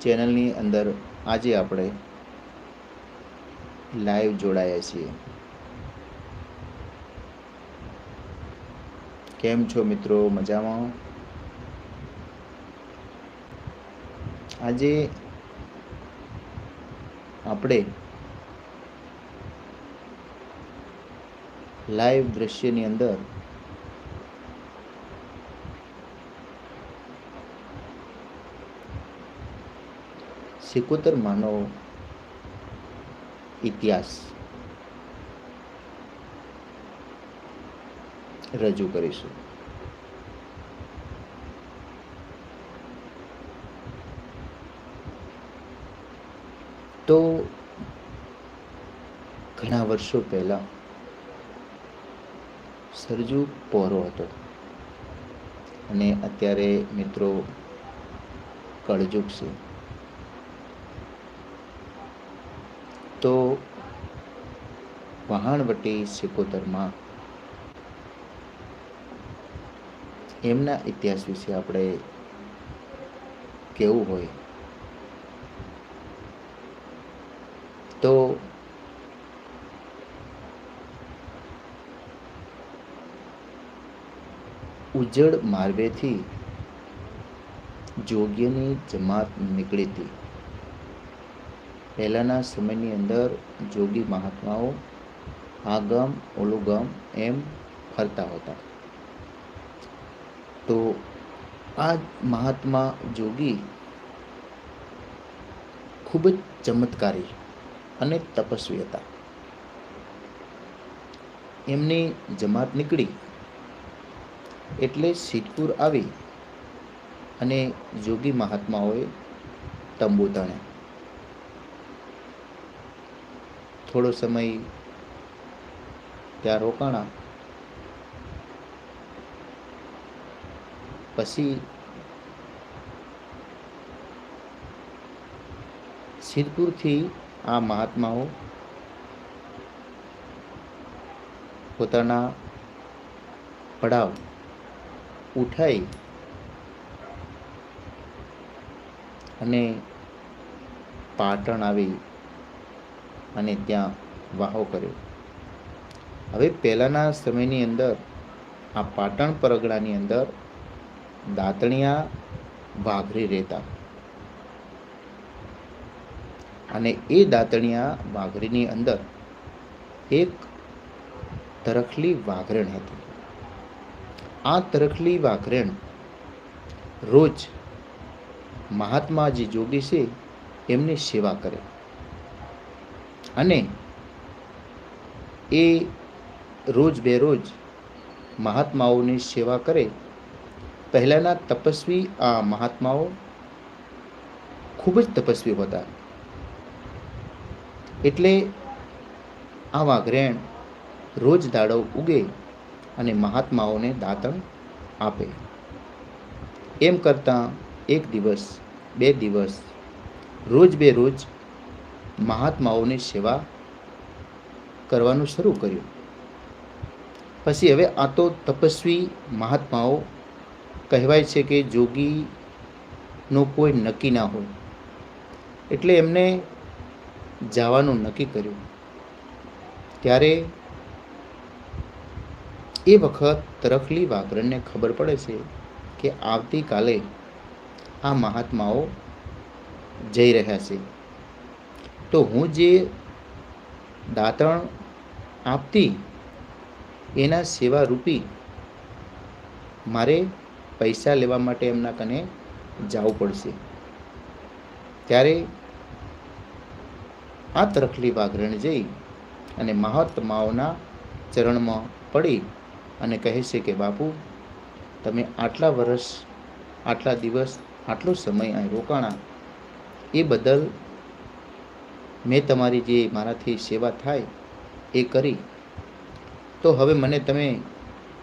ચેનલની અંદર આજે આપણે લાઈવ જોડાયા છીએ. કેમ છો મિત્રો? મજામાં? આજે આપણે લાઈવ દ્રશ્યની અંદર સિકોતર માનો ઇતિહાસ રજૂ કરીશું. તો ઘણા વર્ષો પહેલા સરજુ પહોરો હતો અને અત્યારે મિત્રો કળજુગ છે. તો વહાણવટી સિકોતરમાં એમના ઇતિહાસ વિશે આપણે કેવું હોય? તો ઉજ્જડ માર્ગેથી જોગ્યની જમાત નીકળી હતી. પહેલાંના સમયની અંદર જોગી મહાત્માઓ આ ગામ ઓલું એમ ફરતા હતા. તો આ મહાત્મા જોગી ખૂબ જ ચમત્કારી અને તપસ્વી હતા. એમની જમાત નીકળી એટલે સિદ્ધપુર આવી અને જોગી મહાત્માઓએ તંબુ તાણ્યા થોડો સમય ત્યાં રોકાણા. પછી સિદ્ધપુરથી આ મહાત્માઓ પોતાના પડાવ ઉઠાઈ અને પાટણ આવી અને ત્યાં વાહો કર્યો. હવે પહેલાંના સમયની અંદર, આ પાટણ પરગણાની અંદર દાંતણિયા વાઘરી રહેતા. અને એ દાંતણિયા વાઘરીની અંદર એક તરખલી વાઘરણ હતી. આ તરખલી વાઘરણ રોજ મહાત્મા જે જોગી છે એમની સેવા કરે. અને એ રોજ બે રોજ મહાત્માઓની સેવા કરે. પહેલાંના તપસ્વી આ મહાત્માઓ ખૂબ જ તપસ્વી હતા. એટલે આવા ગ્રહણ રોજ દાડો ઉગે અને મહાત્માઓને દાતણ આપે. એમ કરતાં એક દિવસ, બે દિવસ, રોજ બે રોજ મહાત્માઓની સેવા કરવાનું શરૂ કર્યું. પછી હવે આ તો તપસ્વી મહાત્માઓ કહેવાય છે કે જોગીનો કોઈ નક્કી ના હોય. એટલે એમને જવાનું નક્કી કર્યું. ત્યારે એ વખત તરફલી વાગરણને ખબર પડે છે કે આવતીકાલે આ મહાત્માઓ જઈ રહ્યા છે. તો હું જે દાતણ આપતી એના સેવા રૂપી મારે પૈસા લેવા માટે એમના કને જવું પડશે. ત્યારે આ તરફલી વાઘરણ જઈ અને મહાત્માઓના ચરણમાં પડી અને કહે છે કે, બાપુ, તમે આટલા વર્ષ આટલા દિવસ, આટલો સમય અહીં રોકાણા. એ બદલ મેં તમારી જે મારાથી સેવા થાય એ કરી, તો હવે મને તમે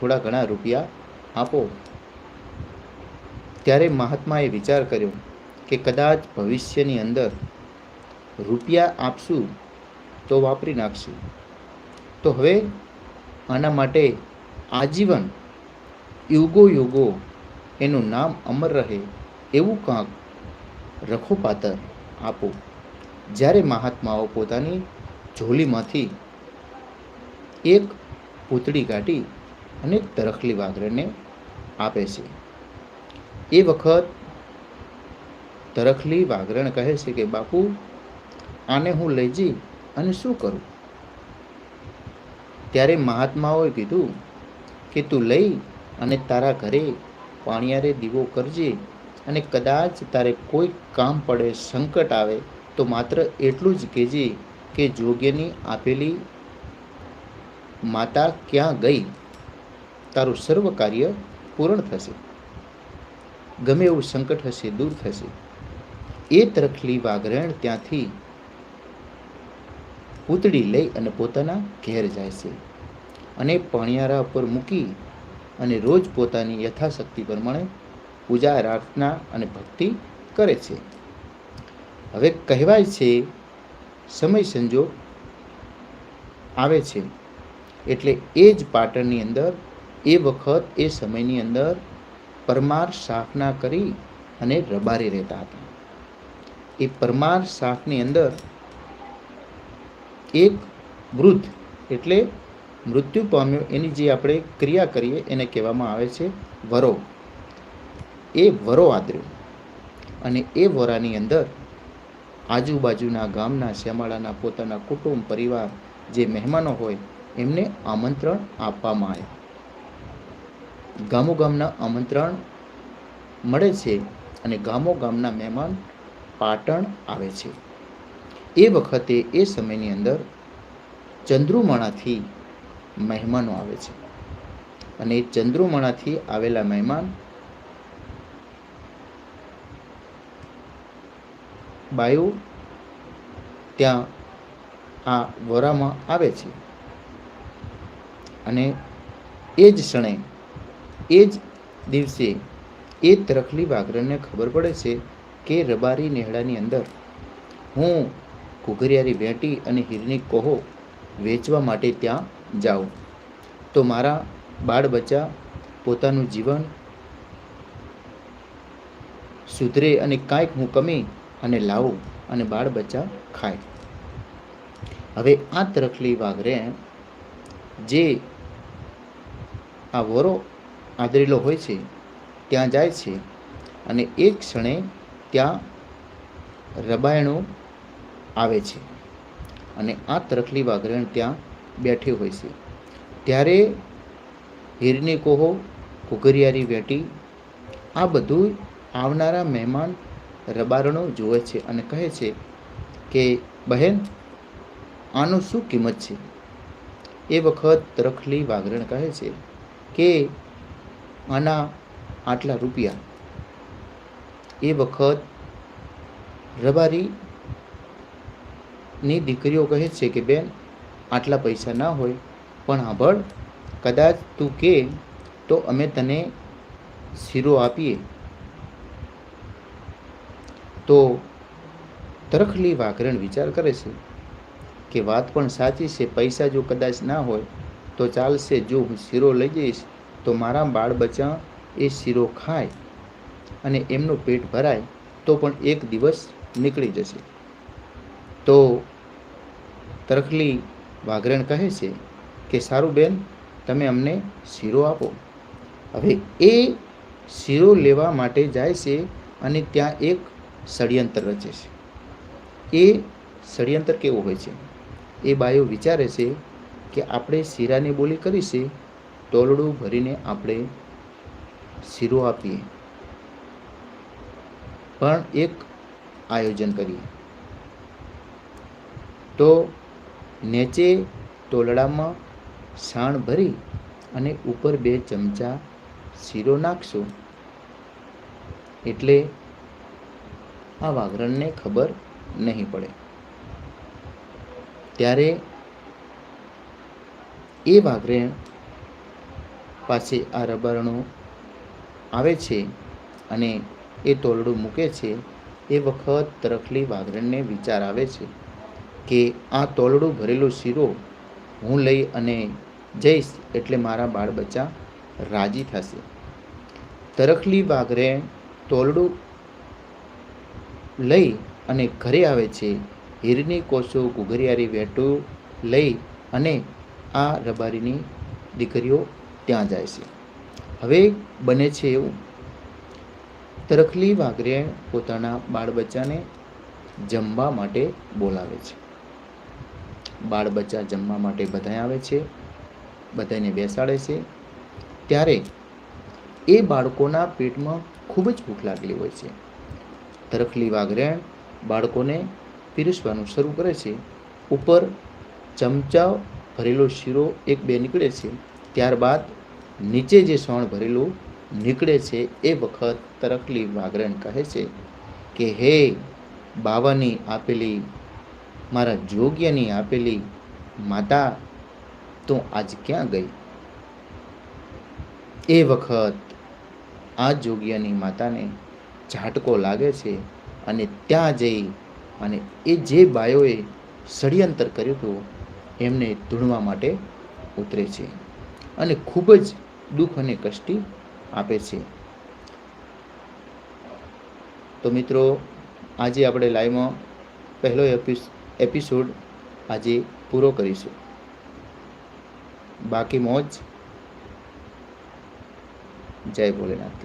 થોડા ઘણા રૂપિયા આપો. ત્યારે મહાત્માએ વિચાર કર્યો કે કદાચ ભવિષ્યની અંદર રૂપિયા આપશું તો વાપરી નાખશું. તો હવે આના માટે આજીવન યુગો યુગો એનું નામ અમર રહે એવું કાંક રખો પાતર આપો. જ્યારે મહાત્માઓ પોતાની ઝોલીમાંથી એક પૂતળી કાઢી અને તરખલી વાઘરને આપે છે. એ વખત તરખલી વાઘરણ કહે છે કે, બાપુ, આને હું લઈ જઈ અને શું કરું? ત્યારે મહાત્માઓએ કીધું કે, તું લઈ અને તારા ઘરે પાણીયારે દીવો કરજે અને કદાચ તારે કોઈ કામ પડે સંકટ આવે તો માત્ર એટલું જ કહેજે કે જોગ્યની આપેલી માતા ક્યાં ગઈ? તારું સર્વ કાર્ય પૂર્ણ થશે. ગમે એવું સંકટ હશે, દૂર થશે. એ તરખલી વાઘરણ ત્યાંથી પૂતળી લઈ અને પોતાના ઘેર જાય છે. અને પણિયારા ઉપર મૂકી અને રોજ પોતાની યથાશક્તિ પ્રમાણે પૂજા, આરાધના અને ભક્તિ કરે છે. હવે કહેવાય છે, સમય સંજોગ આવે છે. એટલે એ જ પાટણની અંદર, એ વખત, એ સમયની અંદર પરમાર શાખના કરી અને રબારી રહેતા હતા. એ પરમાર શાખની અંદર એક વૃદ્ધ, એટલે મૃત્યુ પામ્યો, એની જે આપણે ક્રિયા કરીએ, એને કહેવામાં આવે છે વરો. એ વરો આદર્યો. અને એ વરાની અંદર આજુબાજુના ગામના શ્યામાળાના પોતાના કુટુંબ પરિવાર જે મહેમાનો હોય, એમને આમંત્રણ આપવામાં આવ્યા. ગામો ગામના આમંત્રણ મળે છે અને ગામો ગામના મહેમાન પાટણ આવે છે. એ વખતે એ સમયની અંદર ચંદ્રુમણાથી મહેમાનો આવે છે. અને ચંદ્રુમણાથી આવેલા મહેમાન બાયુ ત્યાં આ વરામાં આવે છે. અને એ જ ક્ષણે, એ જ દિવસે એ તરખલી વાઘરણને ખબર પડે છે કે રબારી નેહડાની અંદર હું ઘુઘરિયારી વેટી અને હીરની કોહો વેચવા માટે ત્યાં જાઉં. તો મારા બાળ બચ્ચા પોતાનું જીવન સુધરે અને કાંઈક હું કમી અને લાવું અને બાળ બચ્ચા ખાય. હવે આ તરખલી વાઘરે જે આ વરો આદરેલો હોય છે, ત્યાં જાય છે અને એક ક્ષણે ત્યાં રબાયણો આવે છે અને આ તરખલી વાઘરણ ત્યાં બેઠી હોય છે. ત્યારે હિરની કોહો કુકરિયારી વેટી આ બધું આવનારા મહેમાન રબારણો જુએ છે અને કહે છે કે, બહેન, આનું શું કિંમત છે? એ વખત તરખલી વાઘરણ કહે છે કે, આના આટલા રૂપિયા. એ વખત રબારી ની દીકરીઓ કહે છે કે, બેન, આટલા પૈસા ના હોય, પણ સાંભળ કદાચ તું કે તો અમે તને શીરો આપીએ. તો તરખલી વાઘરણ વિચાર કરે છે કે વાત પણ સાચી છે, પૈસા જો કદાચ ના હોય, તો ચાલશે. જો હું શીરો લઈ જઈશ, તો મારા બાળ બચ્ચા એ શીરો ખાય અને એમનું પેટ ભરાય, તો પણ એક દિવસ નીકળી જશે. તો તરખલી વાઘરણ કહે છે કે, સારું બેન, તમે અમને શીરો આપો. હવે એ શીરો લેવા માટે જાય છે અને ત્યાં એક ષડયંત્ર રચે છે. એ ષડયંત્ર કેવું હોય છે? એ બાયો વિચારે છે કે આપણે શીરાની બોલી કરી તોલડું ભરીને આપણે શીરો આપીએ. પણ એક આયોજન કરીએ. તો નેચે તોલડામાં સાણ ભરી અને ઉપર બે ચમચા શીરો નાખશો. એટલે આ વાઘરણને ખબર નહીં પડે. ત્યારે એ વાઘરણ પાસે આ રબરણો આવે છે અને એ તોલડું મૂકે છે. એ વખત તરખલી વાઘરણને વિચાર આવે છે કે આ તોલડું ભરેલું શીરો હું લઈ અને જઈશ એટલે મારા બાળ બચ્ચા રાજી થશે. તરખલી વાઘરે તોલડું લઈ અને ઘરે આવે છે. હીરની કોસો ઘુઘરિયારી વેટું લઈ અને આ રબારીની દીકરીઓ ત્યાં જાય છે. હવે બને છે એવું. તરખલી વાઘરે પોતાના બાળ બચ્ચાને જમવા માટે બોલાવે છે. બાળ બચ્ચા જમવા માટે બધાય આવે છે બધાને બેસાડે છે. ત્યારે એ બાળકોના પેટમાં ખૂબ જ ભૂખ લાગેલી હોય છે. તરખલી વાઘરેણ બાળકોને પીરસવાનું શરૂ કરે છે. ઉપર ચમચા ભરેલો શીરો એક બે નીકળે છે. ત્યારબાદ નીચે જે સોણ ભરેલું નીકળે છે એ વખત તરખલી વાઘરણ કહે છે કે, હે બાવાની આપેલી, મારા જોગ્યની આપેલી માતા, તું આજ ક્યાં ગઈ? એ વખત આ જોગ્યની માતાને ઝાટકો લાગે છે અને ત્યાં જઈ અને એ જે બાયોએ ષડયંત્ર કર્યું હતું, એમને ધૂણવા માટે ઉતરે છે અને ખૂબ જ દુઃખ અને કષ્ટી આપે છે. તો મિત્રો, આજે આપણે લાઈવમાં પહેલો એપિસોડ આજે પૂરો કરીશું. બાકી મોજ. જય ભોલેનાથ